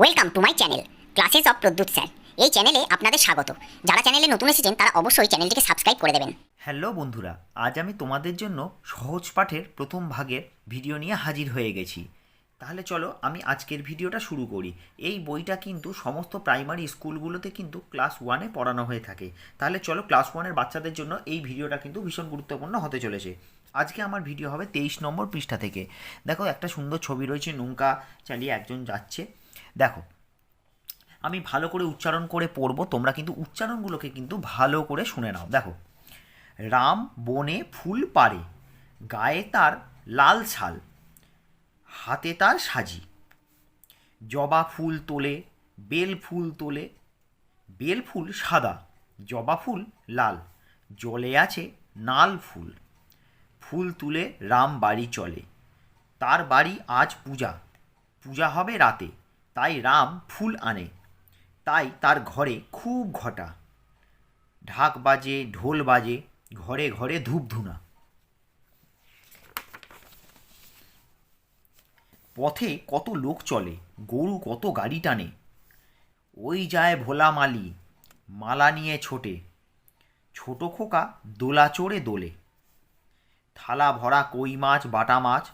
Welcome to my channel classes of Pradyut sir এই চ্যানেলে আপনাদের স্বাগত। যারা চ্যানেলে নতুন এসেছেন, তারা অবশ্যই চ্যানেলটিকে সাবস্ক্রাইব করে দেবেন। হ্যালো বন্ধুরা, আজ আমি তোমাদের জন্য সহজ পাঠের প্রথম ভাগের ভিডিও নিয়ে হাজির হয়ে গেছি। তাহলে চলো আমি আজকের ভিডিওটা শুরু করি। এই বইটা কিন্তু সমস্ত প্রাইমারি স্কুলগুলোতে কিন্তু ক্লাস ওয়ানে পড়ানো হয়ে থাকে। তাহলে চলো ক্লাস ওয়ানের বাচ্চাদের জন্য এই ভিডিওটা কিন্তু ভীষণ গুরুত্বপূর্ণ হতে চলেছে। আজকে আমার ভিডিও হবে তেইশ নম্বর পৃষ্ঠা থেকে। দেখো একটা সুন্দর ছবি রয়েছে, নৌকা চালিয়ে একজন যাচ্ছে। দেখো, আমি ভালো করে উচ্চারণ করে পড়ব, তোমরা কিন্তু উচ্চারণগুলোকে কিন্তু ভালো করে শুনে নাও। দেখো, রাম বনে ফুল পারে গায়ে তার লাল ছাল, হাতে তার সাজি। জবা ফুল তোলে, বেল ফুল তোলে, বেল ফুল সাদা, জবা ফুল লাল, জলে আছে নাল ফুল। ফুল তুলে রাম বাড়ি চলে, তার বাড়ি আজ পূজা পূজা হবে রাতে। তাই রাম ফুল আনে, তাই তার ঘরে খুব ঘটা। ঢাক বাজে, ঢোল বাজে, ঘরে ঘরে ধূপধুনা। পথে কত লোক চলে, গরু কত গাড়ি টানে। ওই যায় ভোলা মালি, মালা নিয়ে ছোটে। ছোট খোকা দোলা চড়ে দোলে। থালা ভরা কই মাছ, বাটা মাছ,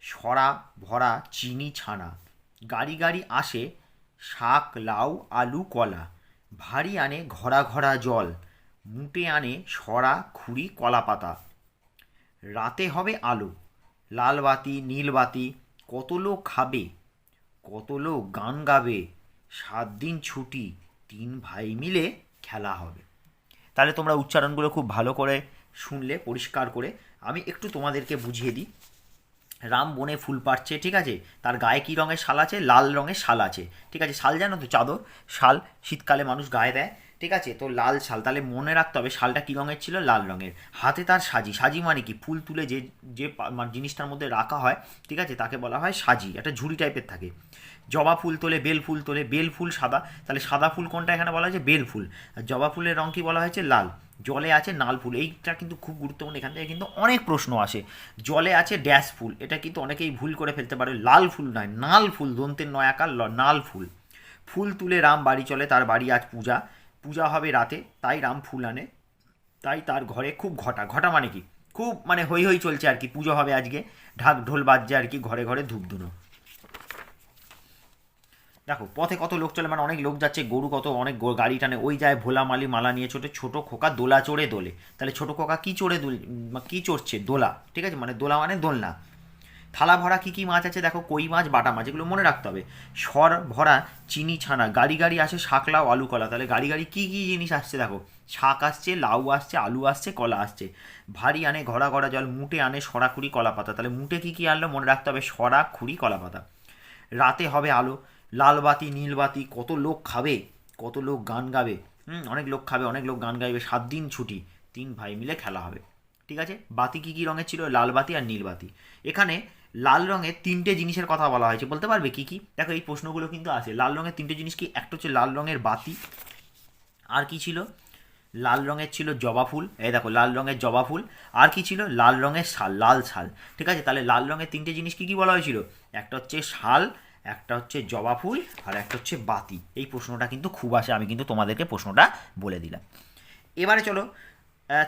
সরা ভরা চিনি ছানা। গাড়ি গাড়ি আসে, শাক, লাউ, আলু, কলা। ভারী আনে ঘরা ঘরা জল, মুটে আনে সরা, খুঁড়ি কলা পাতা রাতে হবে আলো, লাল বাতি, নীল বাতি, কত লোক খাবে, কত লোক গান গাবে, সাত দিন ছুটি, তিন ভাই মিলে খেলা হবে। তাহলে তোমরা উচ্চারণগুলো খুব ভালো করে শুনলে, পরিষ্কার করে, আমি একটু তোমাদেরকে বুঝিয়ে দিই। রাম বনে ফুল পাড়ছে, ঠিক আছে? তার গায়ে কী রঙের শাল আছে? লাল রঙের শাল আছে, ঠিক আছে? শাল জানো তো, চাদর? শাল শীতকালে মানুষ গায়ে দেয়, ঠিক আছে? তো লাল শাল, তাহলে মনে রাখতে হবে শালটা কী রঙের ছিল? লাল রঙের। হাতে তার সাজি। সাজি মানে কি? ফুল তুলে যে যে মানে জিনিসটার মধ্যে রাখা হয়, ঠিক আছে? তাকে বলা হয় সাজি। একটা ঝুড়ি টাইপের থাকে। জবা ফুল তোলে, বেল ফুল তোলে, বেল ফুল সাদা। তাহলে সাদা ফুল কোনটা এখানে বলা হয়েছে? বেল ফুল। আর জবা ফুলের রং কি বলা হয়েছে? লাল। জলে আছে নাল ফুল, এইটা কিন্তু খুব গুরুত্বপূর্ণ, এখান থেকে কিন্তু অনেক প্রশ্ন আসে। জলে আছে ড্যাশ ফুল, এটা কিন্তু অনেকেই ভুল করে ফেলতে পারে, লাল ফুল নয়, নাল ফুল, দন্তের নয়াকার নাল ফুল। ফুল তুলে রাম বাড়ি চলে, তার বাড়ি আজ পূজা পূজা হবে রাতে, তাই রাম ফুল আনে, তাই তার ঘরে খুব ঘটা ঘটা মানে কি? খুব মানে হই হই চলছে আর কি, পুজো হবে আজকে, ঢাক ঢোল বাজছে আর কি, ঘরে ঘরে ধূপ ধুনো দেখো, পথে কত লোক চলে মানে অনেক লোক যাচ্ছে, গরু কত, অনেক গাড়ি টানে, ওই যায় ভোলা মালি, মালা নিয়ে ছোট, ছোটো খোকা দোলা চড়ে দোলে। তাহলে ছোটো খোকা কী চড়ে দোল কি চড়ছে? দোলা, ঠিক আছে? মানে দোলা মানে দোলনা। থালা ভরা কী কী মাছ আছে দেখো, কই মাছ, বাটা মাছ, এগুলো মনে রাখতে হবে। সর ভরা চিনি ছানা, গাড়ি গাড়ি আসে শাক লাউ আলু কলা, তাহলে গাড়ি গাড়ি কী কী জিনিস আসছে দেখো? শাক আসছে, লাউ আসছে, আলু আসছে, কলা আসছে। ভারী আনে ঘোড়া ঘোড়া জল, মুটে আনে সরা খুঁড়ি কলা পাতা তাহলে মুটে কী কী আনলো মনে রাখতে হবে? সরা খুঁড়ি কলা পাতা রাতে হবে আলো লাল বাতি, নীল বাতি, কত লোক খাবে, কত লোক গান গাবে, হুম, অনেক লোক খাবে, অনেক লোক গান গাইবে, সাত দিন ছুটি, তিন ভাই মিলে খেলা হবে, ঠিক আছে? বাতি কী কী রঙের ছিল? লাল বাতি আর নীল বাতি। এখানে লাল রঙের তিনটে জিনিসের কথা বলা হয়েছে, বলতে পারবে কি কি? দেখো, এই প্রশ্নগুলো কিন্তু আছে। লাল রঙের তিনটে জিনিস কি? একটা হচ্ছে লাল রঙের বাতি, আর কি ছিল? লাল রঙের ছিল জবা ফুল, এই দেখো, লাল রঙের জবা ফুল, আর কি ছিল? লাল রঙের শাল, লাল শাল, ঠিক আছে? তাহলে লাল রঙের তিনটে জিনিস কি কি বলা হয়েছিল? একটা হচ্ছে শাল একটা হচ্ছে জবা ফুল আর একটা হচ্ছে বাতি। এই প্রশ্নটা কিন্তু খুব আসে, আমি কিন্তু তোমাদেরকে প্রশ্নটা বলে দিলাম। এবারে চলো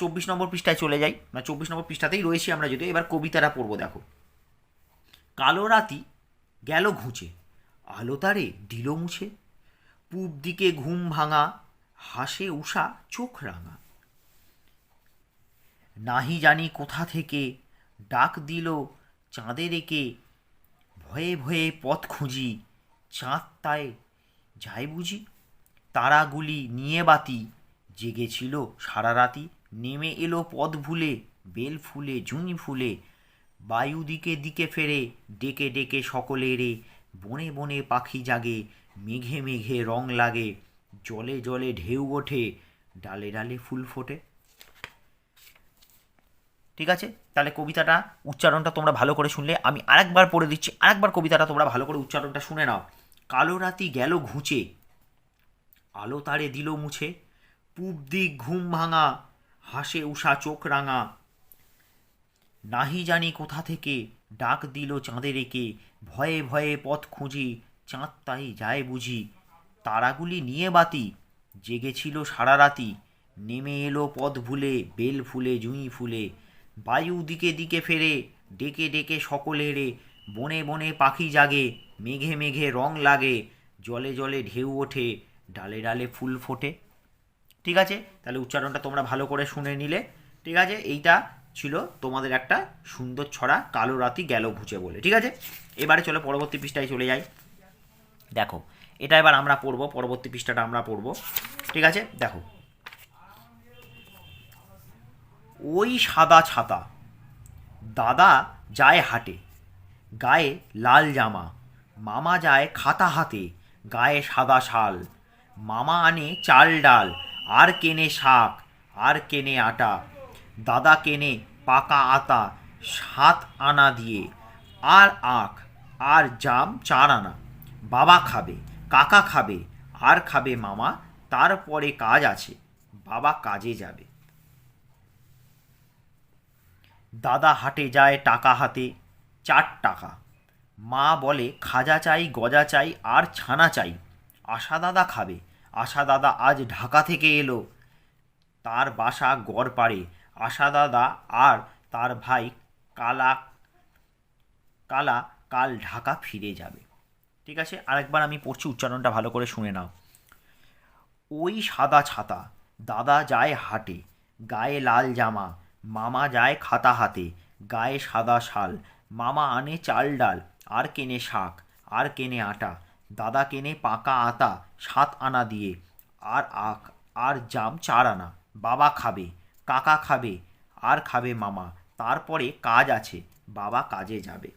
চব্বিশ নম্বর পৃষ্ঠায় চলে যাই। মানে চব্বিশ নম্বর পৃষ্ঠাতেই রয়েছি আমরা যদি এবার কবিতাটা পড়ব, দেখো। কালো রাতি গেল ঘুঁচে, আলো তারে দিল মুছে, পূব দিকে ঘুম ভাঙা, হাসে উষা চোখ রাঙা। নাহি জানি কোথা থেকে ডাক দিল চাঁদের একে ভয়ে ভয়ে পথ খুঁজি, চাঁদ তাই যাই বুঝি। তারাগুলি নিয়ে বাতি, জেগেছিল সারা রাতি নেমে এলো পথ ভুলে, বেল ফুলে ঝুনি ফুলে। বায়ু দিকে দিকে ফেরে, ডেকে ডেকে সকলেরে বনে বনে পাখি জাগে, মেঘে মেঘে রং লাগে। জলে জলে ঢেউ ওঠে, ডালে ডালে ফুল ফোটে। ঠিক আছে? তাহলে কবিতাটা, উচ্চারণটা তোমরা ভালো করে শুনলে। আমি আরেকবার পড়ে দিচ্ছি, আরেকবার কবিতাটা তোমরা ভালো করে উচ্চারণটা শুনে নাও। কালো রাতি গেল ঘুচে, আলো তারে দিল মুছে, পূব দিক ঘুম ভাঙা, হাসে উষা চোখ রাঙা। নাহি জানি কোথা থেকে ডাক দিল চাঁদের একে ভয়ে ভয়ে পথ খুঁজি, চাঁদ তাই যায় বুঝি। তারাগুলি নিয়ে বাতি, জেগেছিল সারা রাতি, নেমে এলো পথ ভুলে, বেল ফুলে, জুঁই ফুলে। বায়ু দিকে দিকে ফেরে, ডেকে ডেকে সকলেরে বনে বনে পাখি জাগে, মেঘে মেঘে রং লাগে, জলে জলে ঢেউ ওঠে, ডালে ডালে ফুল ফোটে। ঠিক আছে? তাহলে উচ্চারণটা তোমরা ভালো করে শুনে নিলে। ঠিক আছে? এইটা ছিল তোমাদের একটা সুন্দর ছড়া, কালো রাতি গেল ঘুচে বলে। ঠিক আছে? এবারে চলো পরবর্তী পৃষ্ঠায় চলে যাই। দেখো, এটা এবার আমরা পড়ব, পরবর্তী পৃষ্ঠাটা আমরা পড়ব। ঠিক আছে? দেখো ওই সাদা ছাতা। দাদা যায় হাটে, গায়ে লাল জামা, মামা যায় খাতা হাতে, গায়ে সাদা শাল। মামা আনে চাল ডাল, আর কেনে শাক, আর কেনে আটা। দাদা কেনে পাকা আতা, সাত আনা দিয়ে, আর আখ, আর জাম চার আনা। বাবা খাবে, কাকা খাবে, আর খাবে মামা, তারপরে কাজ আছে, বাবা কাজে যাবে। দাদা হাটে যায়, টাকা হাতে। চার টাকা। মা বলে, খাজা চাই, গজা চাই, আর ছানা চাই। আশা দাদা খাবে। আশা দাদা আজ ঢাকা থেকে এলো। তার বাসা গড় পাড়ে আশা দাদা আর তার ভাই কালা কালা কাল ঢাকা ফিরে যাবে। ঠিক আছে? আরেকবার আমি পড়ছি, উচ্চারণটা ভালো করে শুনে নাও। ওই সাদা ছাতা, দাদা যায় হাটে। গায়ে লাল জামা মামা যায় খাতা হাতে, গায়ে সাদা শাল, মামা আনে চাল ডাল, আর কেনে শাক, আর কেনে আটা, দাদা কেনে পাকা আতা, সাত আনা দিয়ে, আর আখ, আর জাম চার আনা, বাবা খাবে, কাকা খাবে, আর খাবে মামা, তারপরে কাজ আছে, বাবা কাজে যাবে।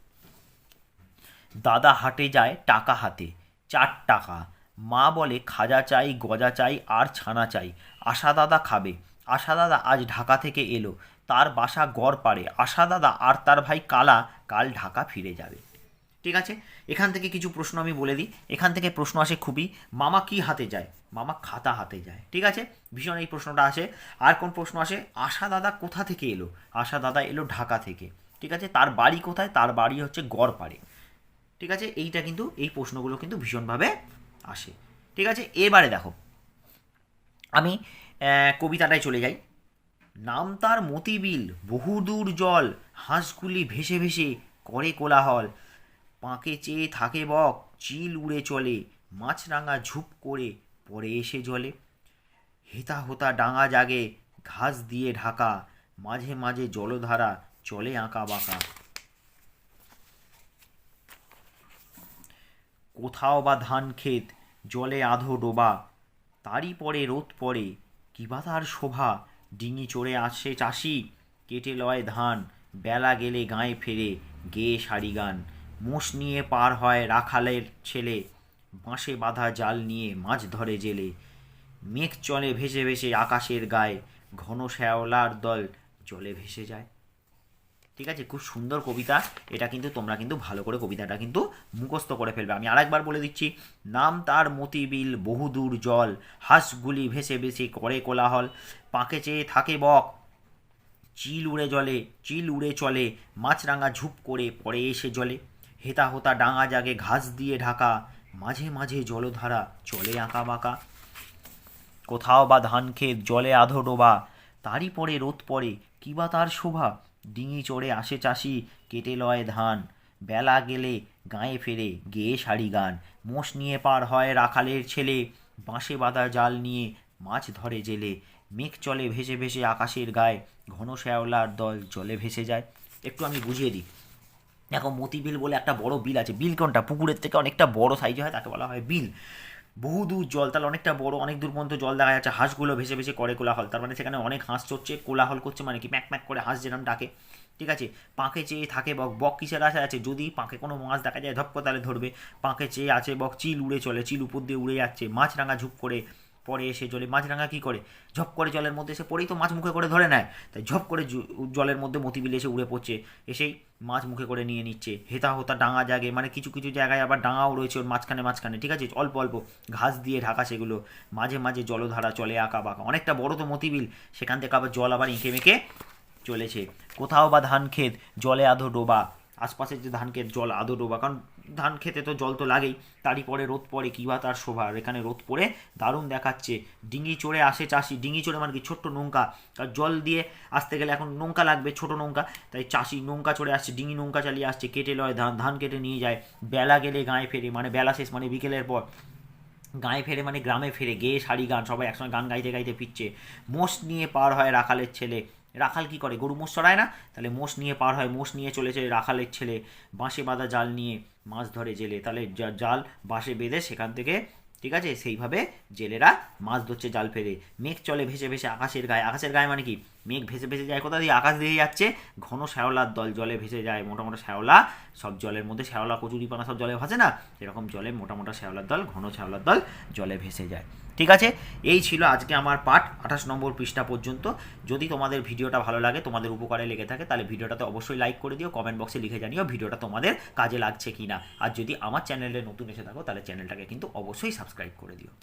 দাদা হাটে যায় টাকা হাতে, চার টাকা, মা বলে খাজা চাই, গজা চাই, আর ছানা চাই, আশা দাদা খাবে, আশা দাদা আজ ঢাকা থেকে এলো তার বাসা গড় পাড়ে। আশা দাদা আর তার ভাই কালা কাল ঢাকা ফিরে যাবে। ঠিক আছে? এখান থেকে কিছু প্রশ্ন আমি বলে দিই। এখান থেকে প্রশ্ন আসে খুবই, মামা কি হাতে যায়? মামা খাতা হাতে যায়। ঠিক আছে? ভীষণ এই প্রশ্নটা আসে। আর কোন প্রশ্ন আসে? আশা দাদা কোথা থেকে এলো? আশা দাদা এলো ঢাকা থেকে। ঠিক আছে? তার বাড়ি কোথায়? তার বাড়ি হচ্ছে গড় গড়পাড়ে ঠিক আছে? এইটা কিন্তু, এই প্রশ্নগুলো কিন্তু ভীষণভাবে আসে। ঠিক আছে? এবারে দেখো। আমি কবিতাটায় চলে যাই। নাম তার মতিবিল, বহুদূর জল, হাঁসগুলি ভেসে ভেসে করে কোলাহল। পাঁকে চেয়ে থাকে বক, চিল উড়ে চলে, মাছরাঙা ঝুপ করে পড়ে এসে জলে। হেতা হোতা ডাঙা জাগে, ঘাস দিয়ে ঢাকা, মাঝে মাঝে জলধারা চলে আঁকা বাঁকা। কোথাও বা ধান ক্ষেত, জলে আধো ডোবা, তারই পরে রোদ পড়ে কিবা তার শোভা ডিঙি চড়ে আসে চাষি, কেটে লয় ধান, বেলা গেলে গায়ে ফেরে গেয়ে শাড়ি গান। মোষ নিয়ে পার হয় রাখালের ছেলে, বাঁশে বাঁধা জাল নিয়ে মাছ ধরে জেলে। মেঘ চলে ভেসে ভেসে আকাশের গায়ে, ঘন শ্যাওলার দল জলে ভেসে যায়। ঠিক আছে? খুব সুন্দর কবিতা। এটা কিন্তু তোমরা কিন্তু ভালো করে কবিতাটা কিন্তু মুখস্থ করে ফেলবে। আমি আরেকবার বলে দিচ্ছি, নাম তার মতিবিল, বহুদূর জল, হাঁসগুলি ভেসে ভেসে করে কোলাহল। পাঁকে চেয়ে থাকে বক, চিল উড়ে জলে, চিল উড়ে চলে, মাছরাঙা ঝুপ করে পড়ে এসে জলে। হেতা হোতা ডাঙা জাগে ঘাস দিয়ে ঢাকা, মাঝে মাঝে জলধারা চলে আঁকা বাঁকা। কোথাও বা ধান ক্ষেত জলে আধো ডোবা, তারই পরে রোদ পড়ে কিবা তার শোভা? ডিঙি চড়ে আসে চাষি, কেটে লয় ধান। বেলা গেলে গায়ে ফেরে গেয়ে শাড়ি গান। মোষ নিয়ে পার হয় রাখালের ছেলে, বাঁশে বাঁধা জাল নিয়ে মাছ ধরে জেলে। মেঘ চলে ভেসে ভেসে আকাশের গায়ে, ঘন শ্যাওলার দল জলে ভেসে যায়। একটু আমি বুঝিয়ে দিই। দেখো মতি বিল বলে একটা বড় বিল আছে। বিল কোনটা? পুকুরের থেকে অনেকটা বড় সাইজে হয়, তাকে বলা হয় বিল। বহু দূর জল, তাহলে অনেকটা বড়, অনেক দূর পর্যন্ত জল দেখা যাচ্ছে, হাঁসগুলো ভেসে ভেসে করে কোলাহল, তার মানে সেখানে অনেক হাঁস চড়ছে, কোলাহল করছে মানে কি, ম্যাক ম্যাক করে হাঁস যেরকম ডাকে, ঠিক আছে? পাঁকে চেয়ে থাকে বক বক কিসের আশা আছে? যদি পাঁকে কোনো মাছ দেখা যায় ধপ্প তাহলে ধরবে, পাঁকে চেয়ে আছে বক, চিল উড়ে চলে, চিল উপর দিয়ে উড়ে যাচ্ছে মাছরাঙা ঝুপ করে পরে এসে জলে মাছরাঙা কী করে? ঝপ করে জলের মধ্যে এসে পড়েই তো মাছ মুখে করে ধরে নেয়। তাই ঝপ করে জলের মধ্যে মতিবিল এসে উড়ে পড়ছে। এসেই মাছ মুখে করে নিয়ে নিচ্ছে। হেতা হোতা ডাঙা জাগে মানে কিছু কিছু জায়গায় আবার ডাঙাও রয়েছে ওর মাঝখানে মাঝখানে, ঠিক আছে? অল্প অল্প ঘাস দিয়ে ঢাকা সেগুলো। মাঝে মাঝে জলধারা চলে আঁকা বাঁকা। অনেকটা বড় তো মতিবিল। সেখান থেকে আবার জল আবার এঁকে মেঁকে চলেছে। কোথাও বা ধান ক্ষেত জলে আধো ডোবা। আশপাশের যে ধান ক্ষেত জল আধো ডোবা। কারণ ধান খেতে তো জল তো লাগেই। তারই পরে রোদ পড়ে, কী বা তার শোভা? আর এখানে রোদ পড়ে, দারুণ দেখাচ্ছে। ডিঙি চড়ে আসে চাষি, ডিঙি চড়ে মানে কি ছোট্ট নৌকা। আর জল দিয়ে আসতে গেলে এখন নৌকা লাগবে, ছোট নৌকা। তাই চাষি নৌকা চড়ে আসছে, ডিঙি নৌকা চালিয়ে আসছে, কেটে লয়, ধান ধান কেটে নিয়ে যায়। বেলা গেলে গায়ে ফেরে মানে বেলা শেষ মানে বিকেলের পর। গায়ে ফেরে মানে গ্রামে ফেরে গেয়ে শাড়ি, গান, সবাই একসঙ্গে গান গাইতে গাইতে ফিরছে। মোষ নিয়ে পার হয় রাখালের ছেলে। রাখাল কি করে? গরু মোষ চড়ায় না? তাহলে মোষ নিয়ে পার হয়, মোষ নিয়ে চলেছে রাখালের ছেলে। বাঁশে বাঁধা জাল নিয়ে। মাছ ধরে জেলে, তাহলে জাল বাঁশে বেঁধে সেখান থেকে, ঠিক আছে, সেইভাবে জেলেরা মাছ ধরছে জাল ফেলে। মেঘ চলে ভেসে ভেসে আকাশের গায়ে আকাশের গায়ে মানে কি? মেঘ ভেসে ভেসে যায়। কোথা দিয়ে? আকাশ দিয়ে যাচ্ছে। ঘন শ্যাওলার দল, জলে ভেসে যায় মোটা মোটা শ্যাওলা। সব জলের মধ্যে শ্যাওলা কচুরিপানা সব জলে ভাসে না? এরকম জলে মোটা মোটা শ্যাওলার দল, ঘন শ্যাওলার দল জলে ভেসে যায়। ঠিক আছে? এই ছিল আজকে আমার পাঠ আঠাশ নম্বর পৃষ্ঠা পর্যন্ত। যদি তোমাদের ভিডিওটা ভালো লাগে, তোমাদের উপকারে লেগে থাকে, তাহলে ভিডিওটাতে অবশ্যই লাইক করে দিও কমেন্ট বক্সে লিখে জানিও ভিডিওটা তোমাদের কাজে লাগছে কি না আর যদি আমার চ্যানেলে নতুন এসে থাকো, তাহলে চ্যানেলটাকে কিন্তু অবশ্যই সাবস্ক্রাইব করে দিও।